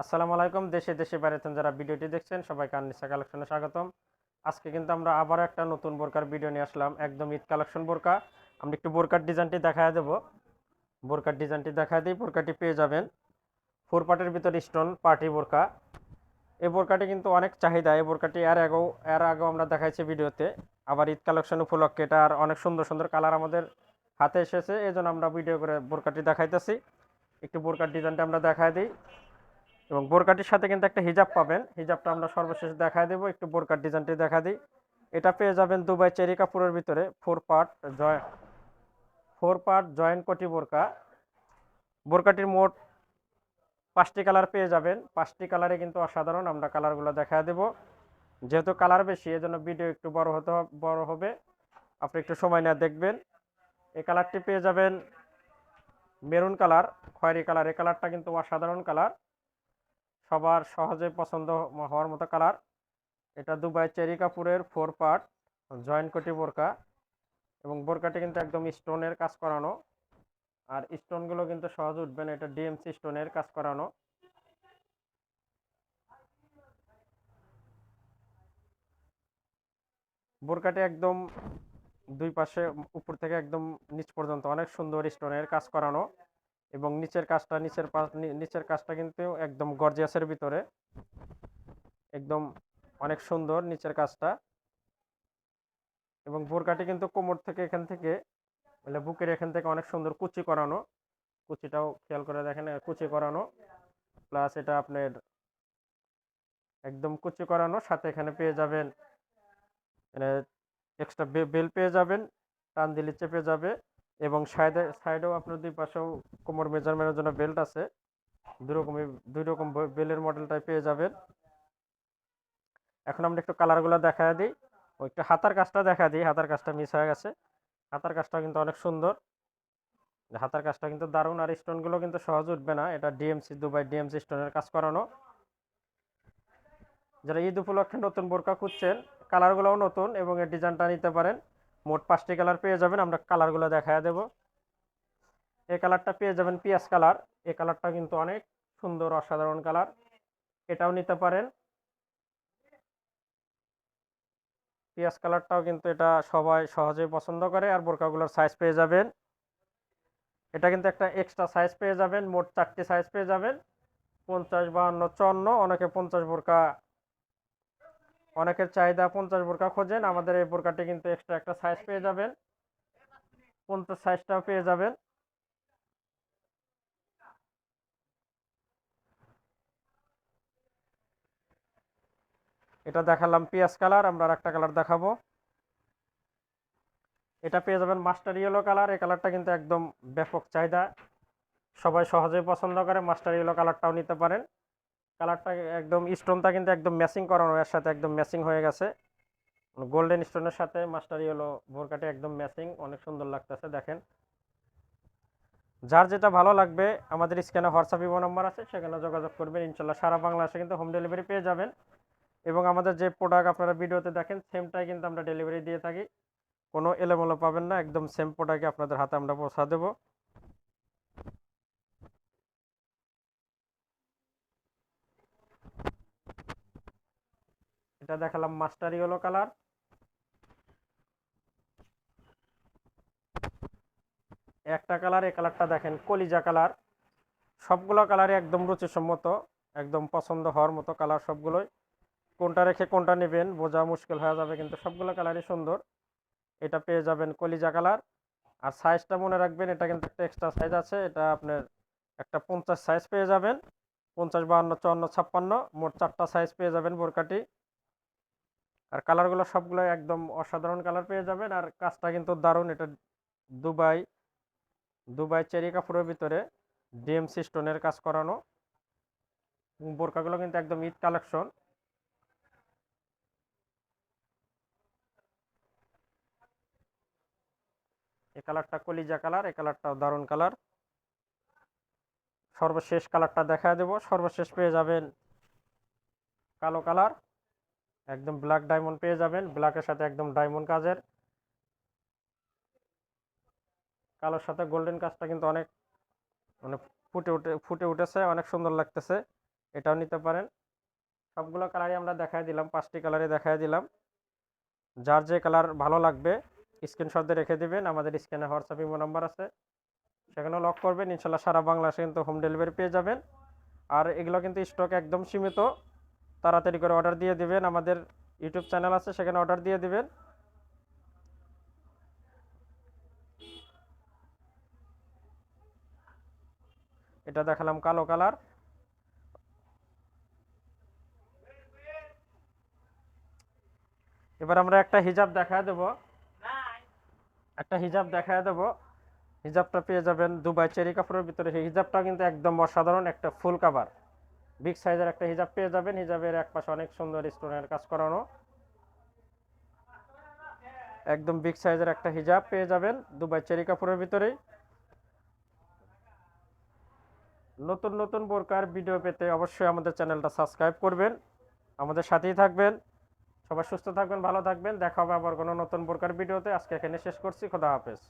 আসসালামু আলাইকুম। দেশে দেশে বাইরেতেন যারা ভিডিওটি দেখছেন, সবাইকে আননিসা কালেকশনে স্বাগতম। আজকে কিন্তু আমরা আবার একটা নতুন বোরকার ভিডিও নিয়ে আসলাম, একদম ঈদ কালেকশন বোরকা। আমরা একটু বোরকার ডিজাইনটি দেখায় দেবো। বোরকার ডিজাইনটি দেখায় দিই, বোরকাটি পেয়ে যাবেন। ফোর পার্টের ভিতরে স্টোন পার্টি বোরকা। এই বোরকাটি কিন্তু অনেক চাহিদা। এই বোরকাটি এর আগেও এর আগেও আমরা দেখাইছি ভিডিওতে। আবার ঈদ কালেকশন উপলক্ষে এটা আর অনেক সুন্দর সুন্দর কালার আমাদের হাতে এসেছে। এই আমরা ভিডিও করে বোরকাটি দেখাইতেছি। একটু বোরকার ডিজাইনটা আমরা দেখায় দিই। এবং বোরকাটির সাথে কিন্তু একটা হিজাব পাবেন। হিজাবটা আমরা সর্বশেষ দেখায় দেবো। একটু বোরকার ডিজাইনটি দেখা দিই। এটা পেয়ে যাবেন দুবাই চেরি কাপুরের ভিতরে ফোর পার্ট জয় ফোর পার্ট জয়েন্ট কোটি বোরকা। বোরকাটির মোট পাঁচটি কালার পেয়ে যাবেন। পাঁচটি কালারে কিন্তু অসাধারণ। আমরা কালারগুলো দেখা দেব। যেহেতু কালার বেশি, এজন্য ভিডিও একটু বড় হতে বড় হবে। আপনি একটু সময় নিয়ে দেখবেন। এই কালারটি পেয়ে যাবেন মেরুন কালার, খয়েরি কালার। এই কালারটা কিন্তু অসাধারণ কালার। সবার সহজে পছন্দ হওয়ার মতো কালার এটা দুবাই চেরি কাপুরের ফোর পার্ট জয়েন্ট কোটি বোরকা। এবং বোরকাটি কিন্তু একদম স্টোনের কাজ করানো। আর স্টোনগুলো কিন্তু সহজ উঠবে না, এটা ডিএমসি স্টোনের কাজ করানো। বোরকাটি একদম দুই পাশে উপর থেকে একদম নিচ পর্যন্ত অনেক সুন্দর স্টোনের কাজ করানো। এবং নিচের কাজটা, নিচের নিচের কাজটা কিন্তু একদম গর্জিয়াসের ভিতরে। একদম অনেক সুন্দর নিচের কাজটা। এবং বোরকাটি কিন্তু কোমর থেকে এখান থেকে মানে বুকের এখান থেকে অনেক সুন্দর কুচি করানো। কুচিটাও খেয়াল করে দেখেন কুচি করানো। প্লাস এটা আপনার একদম কুচি করানো, সাথে এখানে পেয়ে যাবেন মানে এক্সট্রা বেল পেয়ে যাবেন, টান দিলে চেপে যাবে। এবং সাইডে, সাইডেও আপনার দুই পাশেও কোমর মেজারমেন্টের জন্য বেল্ট আছে। দুই রকমই, দুই রকম বেলের মডেলটাই পেয়ে যাবেন। এখন আমরা একটু কালারগুলো দেখা দিই। ও একটু হাতার কাজটা দেখা দিই। হাতার কাজটা মিস হয়ে গেছে। হাতার কাজটা কিন্তু অনেক সুন্দর। হাতার কাজটা কিন্তু দারুণ আর স্টোনগুলো কিন্তু সহজ উঠবে না। এটা ডিএমসি দুবাই ডিএমসি স্টোনের কাজ করানো। যারা ঈদ উপলক্ষে নতুন বোরকা খুঁজছেন, কালারগুলোও নতুন এবং এর ডিজাইনটা নিতে পারেন। মোট পাঁচটি কালার পেয়ে যাবেন, আমরা কালারগুলো দেখায় দেব। এই কালারটা পেয়ে যাবেন পিয়াজ কালার। এই কালারটা কিন্তু অনেক সুন্দর, অসাধারণ কালার। এটাও নিতে পারেন। পিয়াজ কালারটাও কিন্তু এটা সবাই সহজেই পছন্দ করে আর বোরকাগুলোর সাইজ পেয়ে যাবেন। এটা কিন্তু একটা এক্সট্রা সাইজ পেয়ে যাবেন, মোট চারটি সাইজ পেয়ে যাবেন। পঞ্চাশ, বাহান্ন, চুয়ান্ন, অনেকে পঞ্চাশ বোরকা অনেকের চাহিদা পঞ্চাশ বোরকা খোঁজেন, আমাদের এই বোরকাটি কিন্তু এক্সট্রা একটা সাইজ পেয়ে যাবেন। পঞ্চাশ সাইজটাও পেয়ে যাবেন। এটা দেখালাম পিয়াজ কালার, আমরা আর একটা কালার দেখাবো। এটা পেয়ে যাবেন মাস্টার ইয়েলো কালার, এই কালারটা কিন্তু একদম ব্যাপক চাহিদা। সবাই সহজেই পছন্দ করে, মাস্টার ইয়েলো কালারটাও নিতে পারেন। কালারটা একদম স্টোনটা কিন্তু একদম ম্যাচিং করানো, এর সাথে একদম ম্যাচিং হয়ে গেছে। গোল্ডেন স্টোনের সাথে মাস্টার ইয়েলো বোরকাটি একদম ম্যাচিং, অনেক সুন্দর লাগতেছে, দেখেন। যার যেটা ভালো লাগবে, আমাদের স্ক্যানে হোয়াটসঅ্যাপ, ইমো নাম্বার আছে, সেখানে যোগাযোগ করবেন, ইনশাল্লাহ সারা বাংলাদেশে কিন্তু হোম ডেলিভারি পেয়ে যাবেন। এবং আমাদের যে প্রোডাক্ট আপনারা ভিডিওতে দেখেন সেমটাই কিন্তু আমরা ডেলিভারি দিয়ে থাকি। কোনো এলোমেলো পাবেন না, একদম সেম প্রোডাক্টই আপনাদের হাতে আমরা পৌঁছা দেবো। এটা দেখালাম মাস্টার ইয়েলো কালার একটা কালার এই কালারটা দেখেন, কলিজা কালার সবগুলো কালারই একদম রুচিসম্মত, একদম পছন্দ হওয়ার মতো কালার সবগুলোই। কোনটা রেখে কোনটা নেবেন বোঝা মুশকিল হয়ে যাবে, কিন্তু সবগুলো কালারই সুন্দর। এটা পেয়ে যাবেন কলিজা কালার আর সাইজটা মনে রাখবেন, এটা কিন্তু একটা এক্সট্রা সাইজ আছে, এটা আপনার একটা পঞ্চাশ সাইজ পেয়ে যাবেন। পঞ্চাশ, বাহান্ন, চুয়ান্ন, ছাপ্পান্ন, মোট চারটা সাইজ পেয়ে যাবেন বোরকাটি। আর কালারগুলো সবগুলো একদম অসাধারণ কালার পেয়ে যাবেন। আর কাজটা কিন্তু দারুণ, এটা দুবাই দুবাই চেরি কাপড়ের ভিতরে ডিএমসি স্টোনের কাজ করানো। বোরকাগুলো কিন্তু একদম ঈদ কালেকশন এই কালারটা কলিজা কালার এই কালারটাও দারুণ কালার সর্বশেষ কালারটা দেখা দেব। সর্বশেষ পেয়ে যাবেন কালো কালার একদম ব্ল্যাক ডায়মন্ড পেয়ে যাবেন। ব্ল্যাকের সাথে একদম ডায়মন্ড কাজের। কালোর সাথে গোল্ডেন কাজটা কিন্তু অনেক মানে ফুটে উঠে, ফুটে উঠেছে, অনেক সুন্দর লাগতেছে। এটাও নিতে পারেন। সবগুলো কালারই আমরা দেখাই দিলাম, পাঁচটি কালারে দেখাই দিলাম। যার যে কালার ভালো লাগবে স্ক্রিনশট দিয়ে রেখে দিবেন। আমাদের স্ক্রিনে হোয়াটসঅ্যাপ ইমো নাম্বার আছে। সেখানেও লক করবেন। ইনশাল্লাহ সারা বাংলাদেশে কিন্তু হোম ডেলিভারি পেয়ে যাবেন। আর এগুলো কিন্তু স্টক একদম সীমিত। তাড়াতাড়ি করে অর্ডার দিয়ে দিবেন। আমাদের ইউটিউব চ্যানেল আছে, সেখানে অর্ডার দিয়ে দিবেন। এটা দেখালাম কালো কালার এবার আমরা একটা হিজাব দেখায় দেব। একটা হিজাব দেখায় দেব। হিজাবটা পেয়ে যাবেন দুবাই চেরি কাপড়ের ভিতরে। সেই হিজাবটা কিন্তু একদম অসাধারণ একটা ফুল কাভার বিগ সাইজের একটা হিজাব পেয়ে যাবেন। হিজাবের এক পাশে অনেক সুন্দর স্টোনের কাজ করানো। একদম বিগ সাইজের একটা হিজাব পেয়ে যাবেন দুবাই চেরি কাপড়ের ভিতরেই। নতুন নতুন বোরকার ভিডিও পেতে অবশ্যই আমাদের চ্যানেলটা সাবস্ক্রাইব করবেন। আমাদের সাথেই থাকবেন। সবাই সুস্থ থাকবেন, ভালো থাকবেন। দেখা হবে আবার কোনো নতুন বোরকার ভিডিওতে। আজকে এখানে শেষ করছি। খোদা হাফেজ।